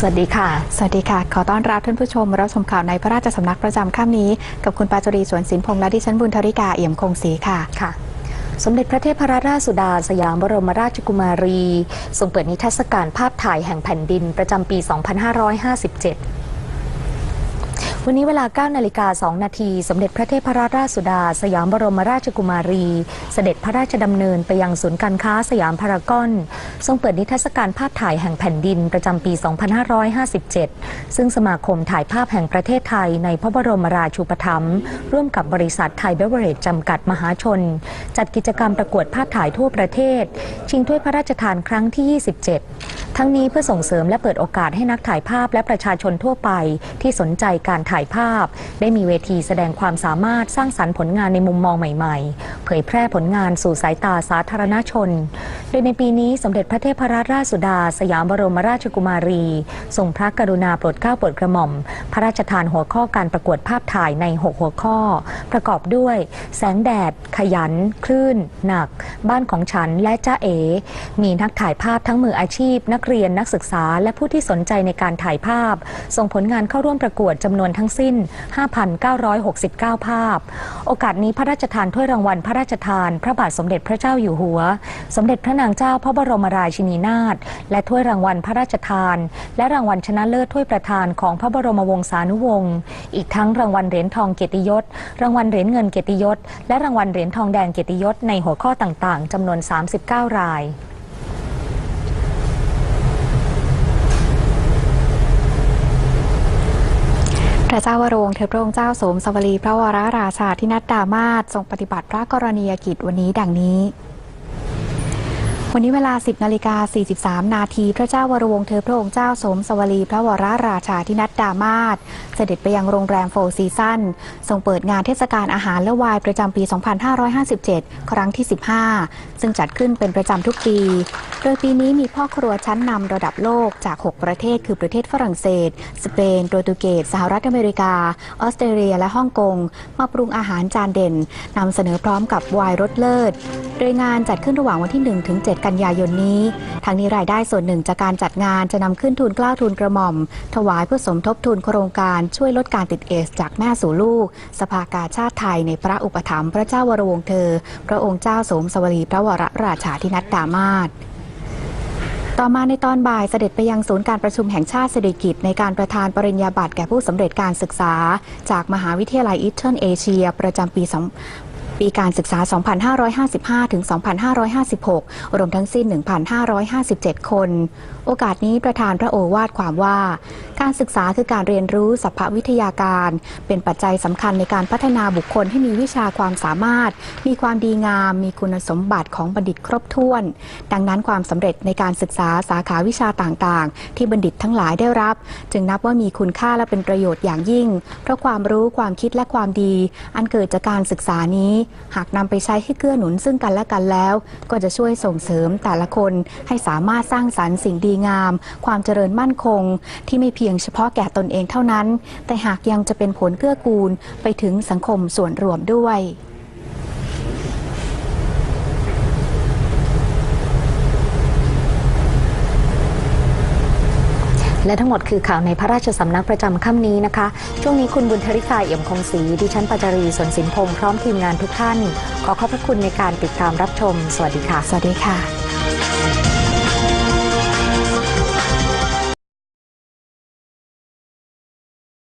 สวัสดีค่ะ สวัสดีค่ะ ขอต้อนรับท่านผู้ชมรับชมข่าวในพระราชสำนักประจำค่ำนี้ กับคุณปาจรีสวนสินพงษ์และดิฉันบุญธริกาเอี่ยมคงศรีค่ะค่ะสมเด็จพระเทพรัตนราชสุดาสยามบรมราชกุมารี ทรงเปิดนิทรรศการภาพถ่ายแห่งแผ่นดินประจำปี 2557 วันนี้เวลา 9 นาฬิกา 2 นาที สมเด็จพระเทพรัตนราชสุดา สยามบรมราชกุมารี เสด็จพระราชดำเนินไปยังศูนย์การค้าสยามพารากอน ทรงเปิดนิทรรศการภาพถ่ายแห่งแผ่นดินประจำปี 2557 ซึ่งสมาคมถ่ายภาพแห่งประเทศไทยในพระบรมราชูปถัมภ์ร่วมกับบริษัทไทยเบเวอเรจจำกัดมหาชน จัดกิจกรรมประกวดภาพถ่ายทั่วประเทศ ชิงถ้วยพระราชทานครั้งที่ 27 ทั้งนี้เพื่อส่งเสริมและเปิดโอกาสให้นักถ่ายภาพและประชาชนทั่วไปที่สนใจการถ่ายายภาพ ได้มีเวทีแสดงความสามารถสร้างสรรค์ผลงานในมุมมองใหม่ ๆ เผยแพร่ผลงานสู่สายตาสาธารณชน โดยในปีนี้สมเด็จพระเทพรัตนราชสุดา สยามบรมราชกุมารีทรงพระกรุณาโปรดเกล้าโปรดกระหม่อม พระราชทานหัวข้อการประกวดภาพถ่ายใน 6 หัวข้อ ประกอบด้วย แสงแดด ขยัน คลื่น หนัก บ้านของฉันและจ้าเอ๋ มีนักถ่ายภาพทั้งมืออาชีพ นักเรียนนักศึกษา และผู้ที่สนใจในการถ่ายภาพ ส่งผลงานเข้าร่วมประกวดจำนวนทั้ง้งสิ้น 5,969 ภาพ โอกาสนี้พระราชทานถ้วยรางวัลพระราชทาน พระบาทสมเด็จพระเจ้าอยู่หัว สมเด็จพระนางเจ้าพระบรมราชินีนาถ และถ้วยรางวัลพระราชทาน และรางวัลชนะเลิศถ้วยประธานของพระบรมวงศานุวงศ์ อีกทั้งรางวัลเหรียญทองเกียรติยศ รางวัลเหรียญเงินเกียรติยศ และรางวัลเหรียญทองแดงเกียรติยศในหัวข้อต่างๆจำนวน 39 ราย พระเจ้าวรวงศ์เธอพระองค์เจ้าสมสวลีพระวรราชาธินัดดามาศทรงปฏิบัติพระกรณียกิจวันนี้ดังนี้ วันนี้เวลา 10นาฬิกา43 นาทีพระเจ้าวรวงศ์เธอพระองค์เจ้าสมสวลีพระวรราชาธินัดดามาศเสด็จไปยังโรงแรมโฟร์ซีซั่นทรงเปิดงานเทศกาลอาหารและวน์ประจำปี 2557 ครั้งที่ 15 ซึ่งจัดขึ้นเป็นประจำทุกปี ดยปีนี้มีพ่อครัวชั้นนำระดับโลกจาก 6 ประเทศ คือประเทศฝรั่งเศส สเปน โปรตุเกส สหรัฐอเมริกา ออสเตรเลีย และฮ่องกง มาปรุงอาหารจานเด่นนำเสนอพร้อมกับวน์รสเลิศ โดยงานจัดขึ้นระหว่างวันที่ 1 ถึง 7 กันยายนนี้ ทางนี้รายได้ส่วนหนึ่งจากการจัดงานจะนำขึ้นทุนกล้าทุนกระหม่อม ถวายเพื่อสมทบทุนโครงการช่วยลดการติดเอส จากแม่สู่ลูก สภากาชาติไทยในพระอุปถัมภ์พระเจ้าวรวงเธอ พระองค์เจ้าสมสวลีพระวรราชาธินัดดามาศ ต่อมาในตอนบ่ายเสด็จไปยังศูนย์การประชุมแห่งชาติเศรษฐกิจในการประทานปริญญาบัตรแก่ผู้สำเร็จการศึกษา จากมหาวิทยาลัยอีสเทิร์นเอเชียประจำปี ปีการศึกษา 2555 ถึง 2556 รวมทั้งสิ้น 1,557 คน โอกาสนี้ประธานพระโอวาทความว่า การศึกษาคือการเรียนรู้สัพพวิทยาการ เป็นปัจจัยสำคัญในการพัฒนาบุคคลให้มีวิชาความสามารถ มีความดีงาม มีคุณสมบัติของบัณฑิตครบถ้วน ดังนั้นความสำเร็จในการศึกษาสาขาวิชาต่างๆ ที่บัณฑิตทั้งหลายได้รับ จึงนับว่ามีคุณค่าและเป็นประโยชน์อย่างยิ่ง เพราะความรู้ความคิดและความดี อันเกิดจากการศึกษานี้หากนำไปใช้ให้เกื้อหนุนซึ่งกันและกันแล้ว ก็จะช่วยส่งเสริมแต่ละคนให้สามารถสร้างสรรค์สิ่งดีงาม ความเจริญมั่นคง ที่ไม่เพียงเฉพาะแก่ตนเองเท่านั้น แต่หากยังจะเป็นผลเกื้อกูลไปถึงสังคมส่วนรวมด้วย และทั้งหมดคือข่าวในพระราชสำนักประจำค่ำนี้นะคะ ช่วงนี้คุณบุญธริกาเอี่ยมคงศรีดิฉันปัจจารีสนสินพงศ์พร้อมทีมงานทุกท่าน ขอขอบพระคุณในการติดตามรับชม สวัสดีค่ะ สวัสดีค่ะ